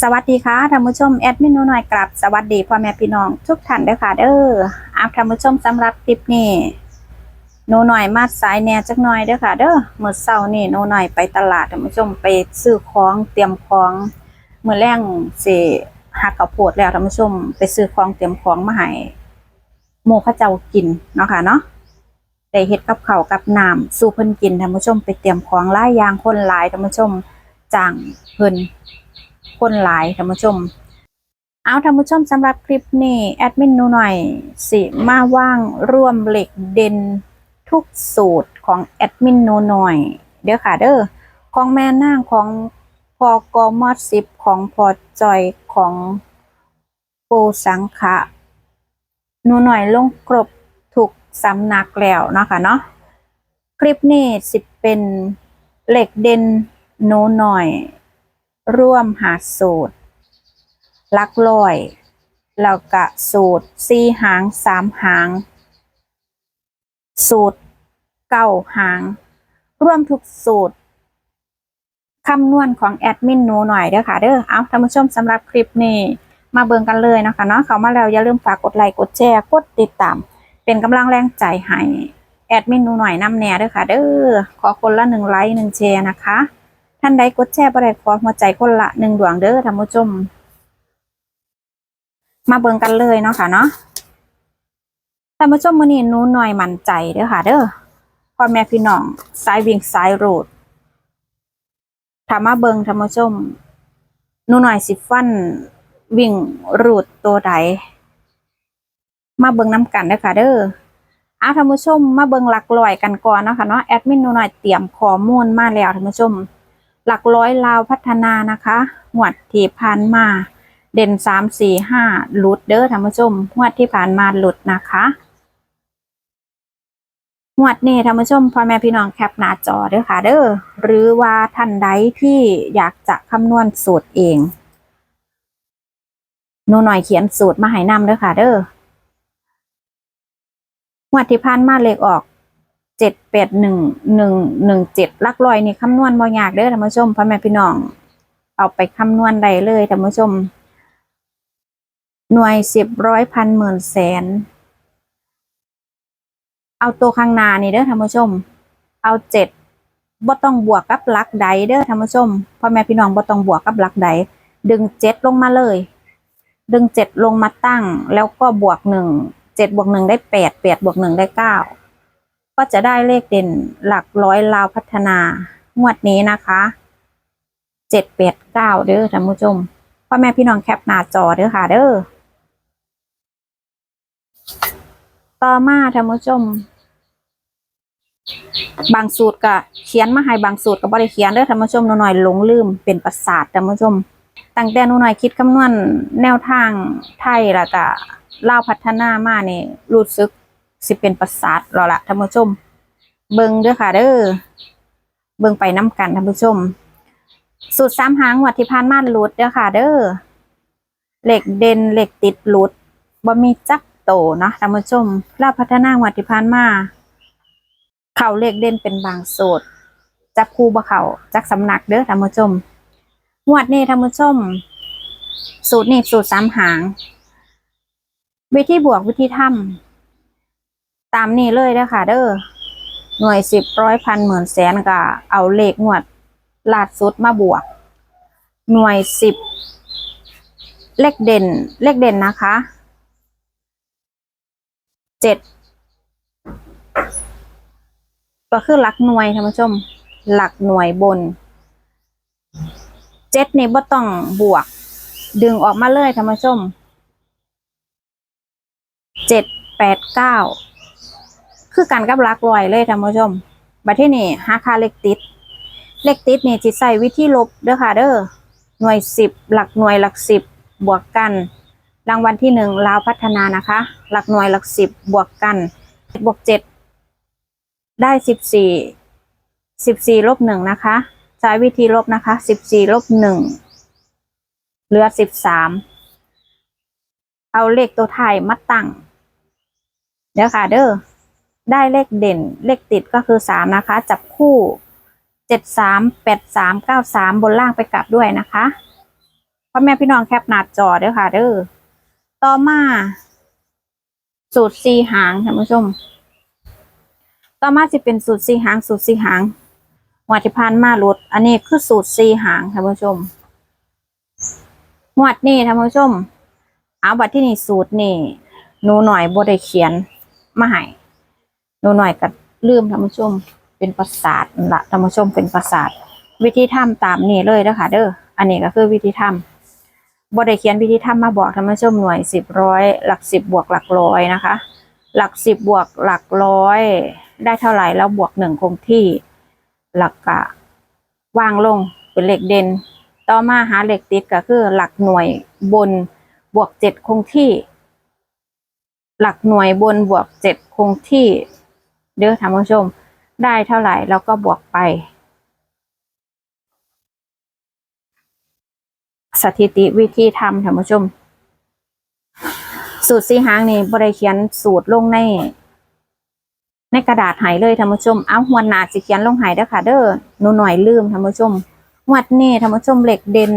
สวัสดีค่ะท่านผู้ชมแอดมินหนูหน่อยกลับสวัสดีพ่อแม่พี่น้องทุกท่านเด้อค่ะเด้ออาท่านผู้ชมสำหรับคลิปนี้หนูหน่อยมาสายแหน่จักหน่อยเด้อค่ะ เด้อเมื่อเช้านี่หนูหน่อยไปตลาดท่านผู้ชมไปซื้อของเตรียมของเมื่อแรงสิหักข้าวโพดแล้วท่านผู้ชมไปซื้อของเตรียมของมาให้หมู่เขาเจ้ากินเนาะค่ะเนาะได้เฮ็ดกับเขากับน้ำสู่เพิ่นกินท่านผู้ชมไปเตรียมของหลายอย่างคนหลายท่านผู้ชมจ้างเพิ่น คนหลายท่านผู้ชม เอาท่านผู้ชมสำหรับคลิปนี้แอดมินหนูหน่อย สิมาว่างร่วมเหล็กเด่นทุกสูตรของแอดมินหนูหน่อย เด้อค่ะเด้อของแม่นางของพอกอมอดสิบของพอจอยของปูสังขะหนูหน่อยลงกรบถูกสำนักแล้วนะคะเนาะคลิปนี้สิเป็นเหล็กเด่นหนูหน่อย ร่วมหาสูตร ลักลอย แล้วก็สูตรสี่หางสามหาง สูตรเก้าหาง ร่วมทุกสูตรคำนวณของแอดมินหนูหน่อยเด้อค่ะเด้อ เอาท่านผู้ชมสำหรับคลิปนี้มาเบิ่งกันเลยนะคะเนาะเขามาแล้วอย่าลืมฝากกดไลค์กดแชร์กดติดตาม เป็นกำลังแรงใจให้แอดมินหนูหน่อยนำแน่เด้อค่ะเด้อขอคนละหนึ่งไลค์หนึ่งแชร์นะคะ ท่านใดกดแชร์ประเด็ขอหัวใจคนละหนึ่งดวงเด้อท่านผู้ชม มาเบิ่งกันเลยเนาะค่ะเนาะท่านผู้ชมมื้อนี้หนูหน่อยมั่นใจเด้อค่ะ เด้อพ่อแม่พี่น้องสายวิ่งสายรูดถามาเบิ่งท่านผู้ชมหนูหน่อยสิฟันวิ่งรูดตัวใดมาเบิ่งน้ำกันเด้อค่ะ เด้อเอาท่านผู้ชม มาเบิ่งหลักลอยกันก่อนเนาะค่ะเนาะแอดมินหนูหน่อยเตรียมข้อมูลมาแล้วท่านผู้ชม หลักร้อยลาวพัฒนานะคะหวดที่ผ่านมา เด่นสามสี่ห้าหลุดเด้อท่านผู้ชมหวดที่ผ่านมาหลุดนะคะหวดนี้ท่านผู้ชมพ่อแม่พี่น้องแคปหน้าจอเด้อค่ะ เด้อหรือว่าท่านใดที่อยากจะคำนวณสูตรเองหนูหน่อยเขียนสูตรมาให้นำเด้อค่ะ เด้อหวดที่ผ่านมาเลขออก เจ็ดแปดหนึ่งหนึ่งหนึ่งเจ็ดลักลอยนี่คำนวณบ่ยากเด้อท่านผู้ชมพ่อแม่พี่น้อง เอาไปคำนวณได้เลยท่านผู้ชม หน่วยสิบร้อยพันหมื่นแสน เอาตัวข้างหน้านี่เด้อท่านผู้ชม เอาเจ็ดบ่ต้องบวกกับหลักใดเด้อท่านผู้ชมพ่อแม่พี่น้องบ่ต้องบวกกับหลักใดดึงเจ็ดลงมาเลย ดึงเจ็ดลงมาตั้ง แล้วก็บวกหนึ่งเจ็ดบวกหนึ่งได้แปดแปดบวกหนึ่งได้เก้า ก็จะได้เลขเด่นหลักร้อยลาวพัฒนางวดนี้นะคะเจ็ดแปดเก้าเด้อท่านผู้ชมพ่อแม่พี่น้องแคปหน้าจอเด้อค่ะ เด้อต่อมาท่านผู้ชม บางสูตรก็เขียนมาให้บางสูตรก็บ่ได้เขียนเด้อท่านผู้ชมหนูหน่อยหลงลืมเป็นประสาทท่านผู้ชมตั้งแต่หนูหน่อยคิดคำนวณแนวทางไทยแล้วก็ลาวพัฒนามานี่รู้สึก สิเป็นประสาทรอละท่านผู้ชม เบิ่งเด้อค่ะ เด้อเบิ่งไปน้ำกันท่านผู้ชม สูตรสามหางวัดที่ผ่านมาหลุดเด้อค่ะ เด้อเหล็กเด่นเหล็กติดหลุดบ่มีจักโตเนาะท่านผู้ชมลาพัฒนาวัดที่ผ่านมาเข่าเหล็กเด่นเป็นบางสูตรจับคู่บ่เข่าจักสำนักเด้อท่านผู้ชมงวดนี้ท่านผู้ชม สูตรนี้สูตรสามหาง วิธีบวกวิธีทำ ตามนี้เลยเด้อค่ะเด้อหน่วยสิบร้อยพันหมื่นแสนก็เอาเลขงวดลาดสุดมาบวก หน่วยสิบเลขเด่น เลขเด่นนะคะเจ็ดก็คือหลักหน่วยท่านผู้ชม หลักหน่วยบนเจ็ดนี่บ่ต้องบวก ดึงออกมาเลยท่านผู้ชมเจ็ดแปดเก้า คือกันกับหลักลอยเลยท่านผู้ชมบัดที่นี่หาค่าเลขติด เลขติดนี่จิตใส่วิธีลบเด้อค่ะเด้อหน่วยสิบหลักหน่วยหลักสิบบวกกัน รางวัลที่หนึ่งลาวพัฒนานะคะ หลักหน่วยหลักสิบบวกกันบวกเจ็ดได้สิบสี่สิบสี่ลบหนึ่งนะคะใช้วิธีลบนะคะสิบสี่ลบหนึ่งเหลือสิบสามเอาเลขตัวไทายมาตั้งเดี๋ยวค่ะเด้อ ได้เลขเด่น เลขติดก็คือสามนะคะ จับคู่เจ็ดสามแปดสามเก้าสามบนล่างไปกลับด้วยนะคะพ่อแม่พี่น้องแคปหน้าจอเด้อค่ะเด้อต่อมา สูตรสีหางท่านผู้ชม ต่อมาจะเป็นสูตรสีหางสูตรสีหางงวดที่ผ่านมาลดอันนี้คือสูตรสีหางท่านผู้ชมงวดนี้ท่านผู้ชมเอาบัดที่นี่สูตรนี่หนูหน่อยบ่ได้เขียนมาให้ นูหน่อยก็ลืมท่านผู้ชมเป็นประสาทละท่านผู้ชมเป็นประสาท วิธีทำตามนี้เลยนะคะเด้ออันนี้ก็คือวิธีทำบ่ได้เขียนวิธีทำมาบอกท่านผู้ชมหน่วยสิบร้อยหลักสิบบวกหลักร้อยนะคะ หลักสิบบวกหลักร้อย ได้เท่าไหร่แล้วบวกหนึ่งคงที่หลักกะวางลงเป็นเหลขเด่นต่อมาหาเหลขติดก็คือ หลักหน่วยบนบวกเจ็ดคงที่ หลักหน่วยบนบวกเจ็ดคงที่ เด้อท่านผู้ชม ได้เท่าไหร่แล้วก็บวกไป สถิติวิธีทำท่านผู้ชม สูตรสีหางนี่บริเขียนสูตรลงใน ในกระดาษหายเลยท่านผู้ชม เอาหัวหนาสิเขียนลงหายเด้อค่ะ เด้อหนูหน่อยลืมท่านผู้ชมวัดนี้ท่านผู้ชมเลขเด่น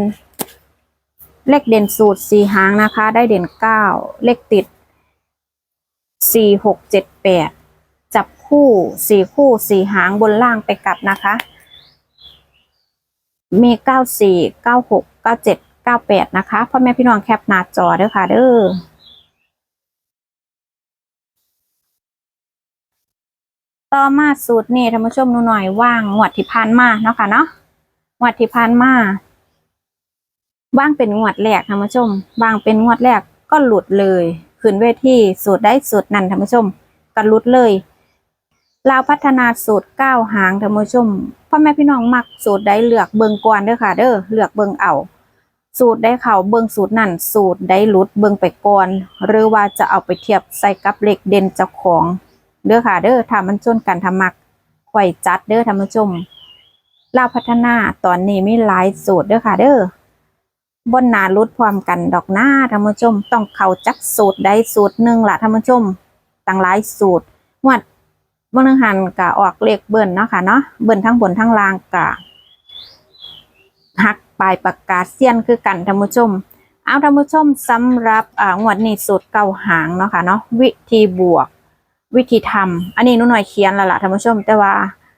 เลขเด่นสูตรสีหางนะคะ ได้เด่นเก้าเลขติดสี่หกเจ็ดแปด คู่สี่คู่สี่หางบนล่างไปกลับนะคะ มีเก้าสี่เก้าหกเก้าเจ็ดเก้าแปดนะคะพ่อแม่พี่น้องแคปหน้าจอเด้อค่ะเด้อต่อมาสูตรนี่ท่านผู้ชมหนูหน่อยว่างงวดที่ผ่านมาเนาะค่ะเนาะงวดที่ผ่านมาว่างเป็นงวดแรกท่านผู้ชมว่างเป็นงวดแรกก็หลุดเลย ขึ้นเวทีสูตรได้สูตรนั้นท่านผู้ชมก็หลุดเลย เราวพัฒนาสูตรเก้าหางท่านผู้ชมพ่อแม่พี่น้องมักสูตรได้เลือกเบิงก่อนเด้อค่ะ เด้อเลือกเบิงเอา สูตรได้เข่าเบิงสูตรนั่นสูตรได้ลุดเบิงไปก่อนหรือว่าจะเอาไปเทียบใส่กับเหลขเด่นเจ้าของเด้อค่ะ เด้อถ้ามันชนกันทำมักไข่จัดเด้อท่านผู้ชมลาวพัฒนาตอนนี้มีหลายสูตรเด้อค่ะ เด้อบนหนารุดพร้อมกันดอกหน้าท่านผู้ชม ต้องเข้าจักสูตรใดสูตรหนึ่งละท่านผู้ชมต่างหลายสูตรงวด เมื่องหันกะออกเลขเบิ้ลเนาะค่ะเนาะเบิ้ลทั้งบนทั้งล่างกะหักปลายปากกาเซียนคือกันท่านผู้ชม เอาท่านผู้ชมสำหรับอ่างวดนี้สูตรเก่าหางเนาะค่ะเนาะวิธีบวก วิธีทำอันนี้หนูหน่อยเขียนแล้วล่ะท่านผู้ชม แต่ว่า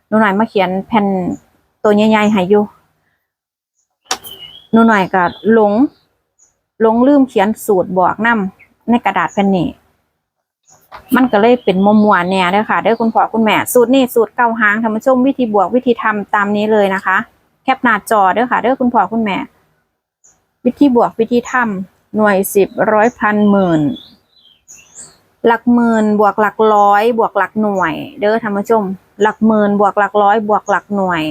หนูหน่อยมาเขียนแผ่นตัวใหญ่ๆให้อยู่หนูหน่อยก็หลงหลงลืมเขียนสูตรบอกนํในกระดาษแผ่นนี้ มันก็เลยเป็นมัวมัวๆแน่เด้อค่ะเด้อคุณพ่อคุณแม่สูตรนี้สูตรเก้าหางท่านผู้ชมวิธีบวกวิธีทำตามนี้เลยนะคะ แคปหน้าจอเด้อค่ะเด้อคุณพ่อคุณแม่ วิธีบวกวิธีทำหน่วยสิบร้อยพันหมื่นหลักหมื่นบวกหลักร้อย บวกหลักหน่วย เด้อท่านผู้ชม หลักหมื่นบวกหลักร้อย บวกหลักหน่วย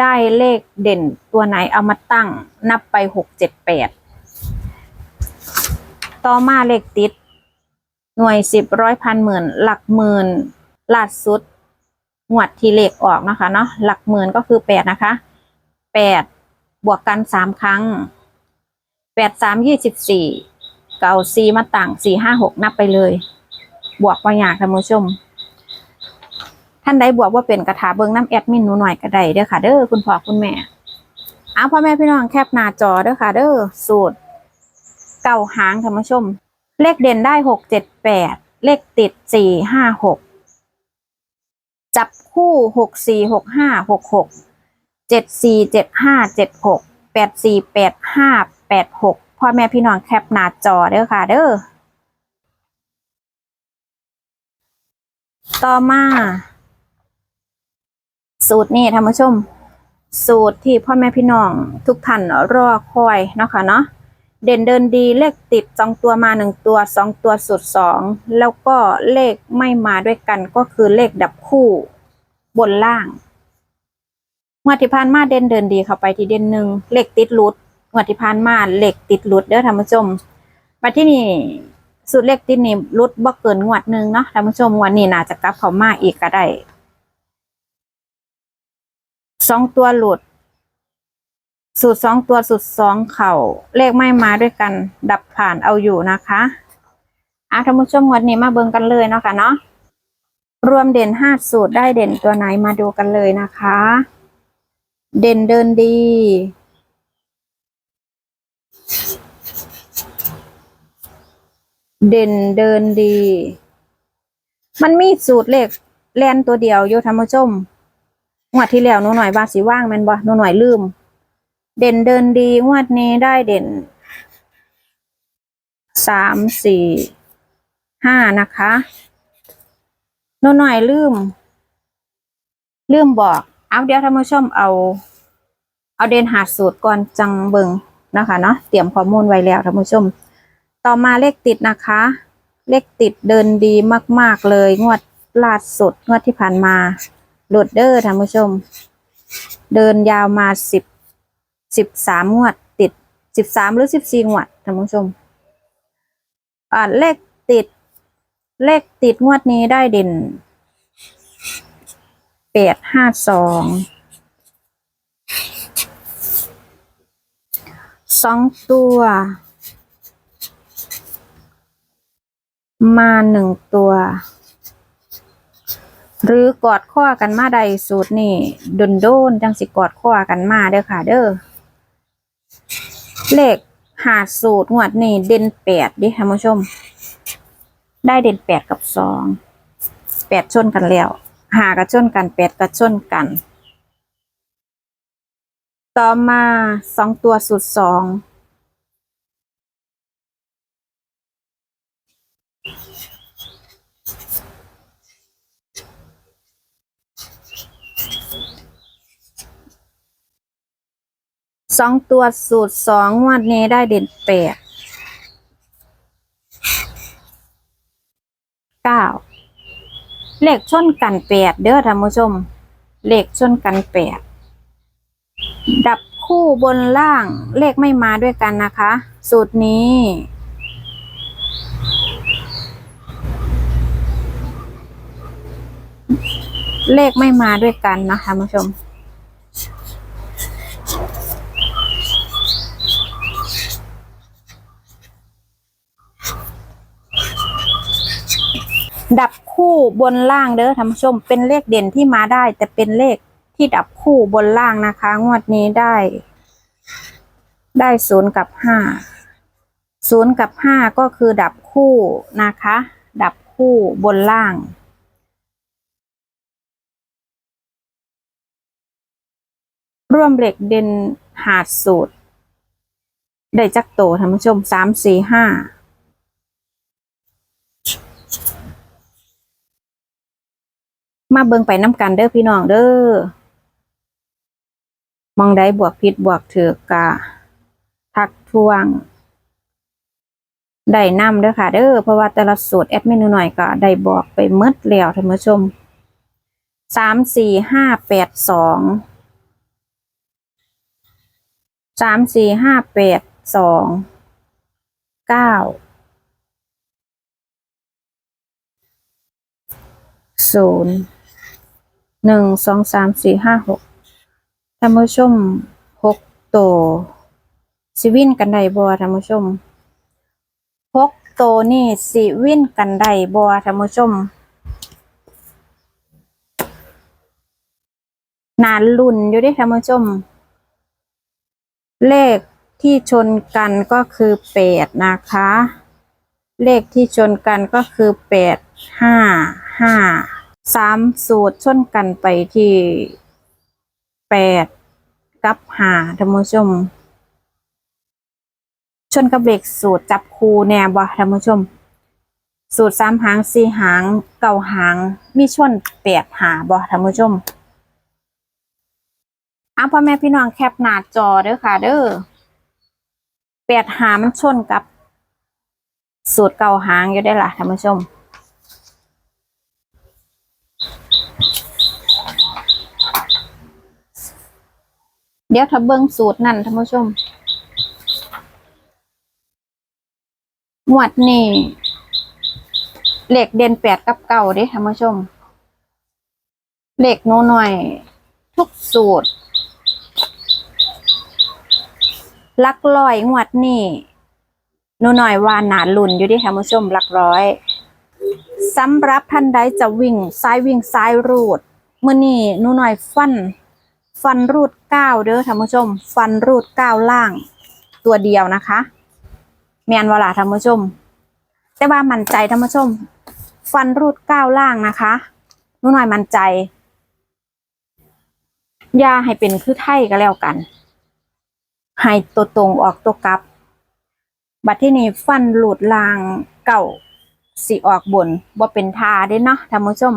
ได้เลขเด่นตัวไหนเอามาตั้ง นับไปหกเจ็ดแปดต่อมาเลขติด หน่วยสิบร้อยพันหมื่น หลักหมื่นล่าสุดงวดทีเลขออกนะคะเนาะหลักหมื่นก็คือแปดนะคะแปดบวกกันสามครั้งแปดสามยี่สิบสี่เก่าซีมาต่างสี่ห้าหกนับไปเลย บวกว่าอยากท่านผู้ชม ท่านใดบวกว่าเป็นกระถาเบิงน้ำแอดมินหนูหน่อยก็ได้เด้อค่ะ เด้อคุณพ่อคุณแม่เอาพ่อแม่พี่น้องแคปหน้าจอเด้อค่ะ เด้อสูตร เก่าหางท่านผู้ชม เลขเด่นได้หกเจ็ดแปดเลขติดสี่ห้าหกจับคู่หกสี่หกห้าหกหกเจ็ดสี่เจ็ดห้าเจ็ดหกแปดสี่แปดห้าแปดหกพ่อแม่พี่น้องแคปหน้าจอเด้อค่ะ เด้อต่อมา สูตรนี้ท่านผู้ชม สูตรที่พ่อแม่พี่น้องทุกท่านรอคอยเนาะค่ะเนาะ เด่นเดินดีเลขติดสองตัวมาหนึ่งตัวสองตัวสุดสองแล้วก็เลขไม่มาด้วยกันก็คือเลขดับคู่บนล่างงวดที่ผ่านมาเด่นเดินดีเข้าไปที่เด่นหนึ่งเลขติดรุดงวดที่ผ่านมาเลขติดรุดเด้อท่านผู้ชมมาที่นี่สูตรเลขติดนี่รุดบ่เกินงวดหนึ่งเนาะท่านผู้ชมงวันนี้น่าจะกลับเข้ามาอีกก็ได้สองตัวหลุด สูตรสองตัวสูตรสองเข่าเลขไม่มาด้วยกัน ดับผ่านเอาอยู่นะคะอะท่านผู้ชมวันนี้มาเบิ่งกันเลยเนาะค่ะเนาะรวมเด่นห้าสูตรได้เด่นตัวไหนมาดูกันเลยนะคะ เด่นเดินดี เด่นเดินดี มันมีสูตรเลขแลนตัวเดียวโยธรรมชมงวดที่แล้วหนูหน่อยว่าสีว่างแมนบอหนูหน่อยลืม เด่นเดินดีงวดนี้ได้เด่นสามสี่ห้านะคะนูหน่อยลืม ลืมบอกเอาเดี๋ยวท่านผู้ชมเอา เอาเด่นหาสูตรก่อนจังเบิงนะคะเนาะเตรียมข้อมูลไว้แล้วท่านผู้ชม ต่อมาเลขติดนะคะ เลขติดเดินดีมาก ๆ เลย งวดล่าสุดงวดที่ผ่านมาหลดเดอร์ท่านผู้ชม เดินยาวมาสิบ สิบสามงวดติดสิบสามหรือสิบสี่งวดท่านผู้ชมอ่าเลขติด เลขติดงวดนี้ได้เด่นแปดห้าสองสองตัว มาหนึ่งตัว หรือกอดข้อกันมาใดสูตรนี่โดนโดนจังสิกอดข้อกันมาเด้อค่ะเด้อ เลขหาสูตรงวดนี่เด่นแปดดิท่านผู้ชม ได้เด่นแปดกับสองแปดชนกันแล้วหากระชนกันแปดกระชนกัน ต่อมาสองตัวสูตรสอง สองตัวสูตรสองวดนี้ได้เด่นแปดเก้าเลขชนกันแปดเด้อท่านผู้ชม เลขชนกันแปดดับคู่บนล่างเลขไม่มาด้วยกันนะคะ สูตรนี้เลขไม่มาด้วยกันนะคะท่านผู้ชม ดับคู่บนล่างเด้อท่านผู้ชม เป็นเลขเด่นที่มาได้ แต่เป็นเลขที่ดับคู่บนล่างนะคะ งวดนี้ได้ ได้ศูนย์กับห้าศูนย์กับห้าก็คือดับคู่นะคะ ดับคู่บนล่างร่วมเหล็กเด่นหาดสูตร ได้จักโตท่านผู้ชมสามสี่ห้า มาเบิ่งไปน้ำกันเด้อพี่น้องเด้อมองได้บวกผิดบวกเถือกะทักทวงได้นำเด้อค่ะเด้อเพราะว่าแต่ละสูตรแอดมินหน่อยก็ได้บอกไปเมดแล้วท่านผู้ชมสามสี่ห้าแปดสองสามสี่ห้าแปดสองเก้าศูนย์ หนึ่งสองสามสี่ห้าหกท่านผู้ชมหกโตวสิวินกันได้บ่ท่านผู้ชมหกโตวนี่สิวินกันได้บ่ท่านผู้ชมนานลุ่นอยู่ดิท่านผู้ชม เลขที่ชนกันก็คือแปดนะคะ เลขที่ชนกันก็คือแปดห้าห้า สามสูตรชนกันไปที่แปดกับหาท่านผู้ชม ชนกับเลขสูตรจับคูแน่บ่ท่านผู้ชม สูตรสามหางสี่หางเก่าหาง มีชนแปดหาบ่ท่านผู้ชมเอาพ่อแม่พี่น้องแคปหน้าจอเด้อค่ะ เด้อแปดหามันชนกับ สูตรเก่าหางอยู่ได้ล่ะท่านผู้ชม เดี๋ยวถ้าเบิ่งสูตรนั่นท่านผู้ชมหมวดนี่เหล็กเด่นแปดกับเก่าเด้ท่านผู้ชมเหล็กโนหน่อย ทุกสูตร ลักร้อยงวดนี่นูหน่อยว่าหนาลุ่นอยู่ดิท่านผู้ชมลักร้อยสำหรับท่านใดจะวิ่งซ้ายวิ่งซ้ายรูดเมื่อนี่นูหน่อยฟัน ฟันรูดเก้าเด้อท่านผู้ชม ฟันรูดเก้าล่าง ตัวเดียวนะคะ แมนวลาท่านผู้ชม แต่ว่ามั่นใจท่านผู้ชม ฟันรูดเก้าล่างนะคะหนูหน่อยมั่นใจอย่าให้เป็นคือไทยก็แล้วกัน ให้ตัวตรงออกตัวกลับ บัดที่นี่ฟันหลุดลางเก่าสิออกบนบ่เป็นทาเด้เนาะท่านผู้ชม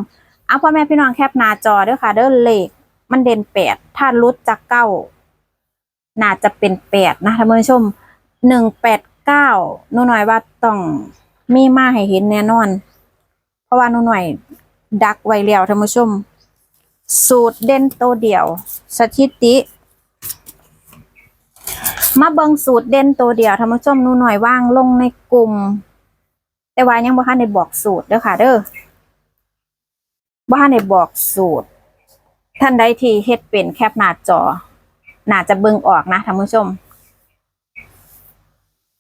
เอาพ่อแม่พี่น้องแคปหน้าจอเด้อค่ะ เด้อเลข มันเด่นแปดถ้าหลุดจากเก้าน่าจะเป็นแปดนะท่านผู้ชมหนึ่งแปดเก้าหนูหน่อยว่าต้องมีมาให้เห็นแน่นอน เพราะว่าหนูหน่อยดักไว้แล้วท่านผู้ชม สูตรเด่นตัวเดียว สถิติ มาเบิงสูตรเด่นตัวเดียวท่านผู้ชมหนูหน่อยว่างลงในกลุ่ม แต่ว่ายังบ่ทันได้บอกสูตรเด้อค่ะ เด้อบ่ทันได้บอกสูตร ท่านใดที่เฮ็ดเป็นแคปหน้าจอ น่าจะเบิ่งออกนะท่านผู้ชม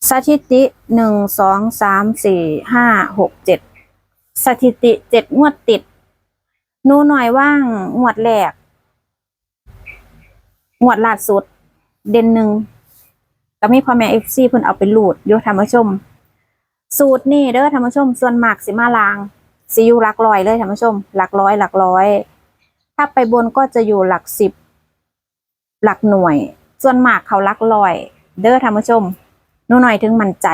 สถิติหนึ่งสองสามสี่ห้าหกเจ็ดสถิติเจ็ดงวดติดนูหน่อยว่างงวดแรกงวดล่าสุด เด่นหนึ่งก็มีพ่อแม่เอฟซีเพิ่นเอาไปลูดอยู่ท่านผู้ชม สูตรนี่เด้อท่านผู้ชม ส่วนมากสิมาลางสิยู่หลักร้อยเลยท่านผู้ชมหลักร้อยหลักร้อย ถ้าไปบนก็จะอยู่หลักสิบ หลักหน่วย ส่วนมากเขาลักร้อย เด้อท่านผู้ชมหนูหน่อยถึงมั่นใจ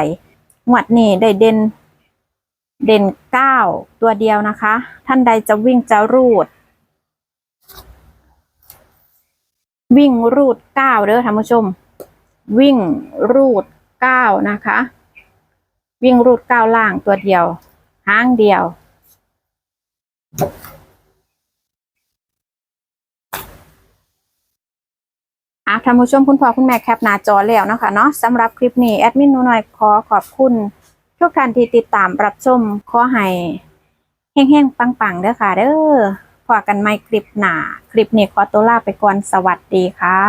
งวดนี้ได้เด่น เด่นเก้าตัวเดียวนะคะ ท่านใดจะวิ่งจะรูด วิ่งรูดเก้าเด้อท่านผู้ชม วิ่งรูดเก้านะคะ วิ่งรูดเก้าล่างตัวเดียวห้างเดียว อะท่านผู้ชมคุณพ่อคุณแม่แคปหน้าจอแล้วนะคะเนาะสำหรับคลิปนี้แอดมินหนูหน่อยขอขอบคุณทุกท่านที่ติดตามรับชมขอให้แห้งๆปังๆเด้อค่ะ เด้อพอกันไหม่คลิปหนาคลิปนี้ขอตัวลาไปก่อนสวัสดีค่ะ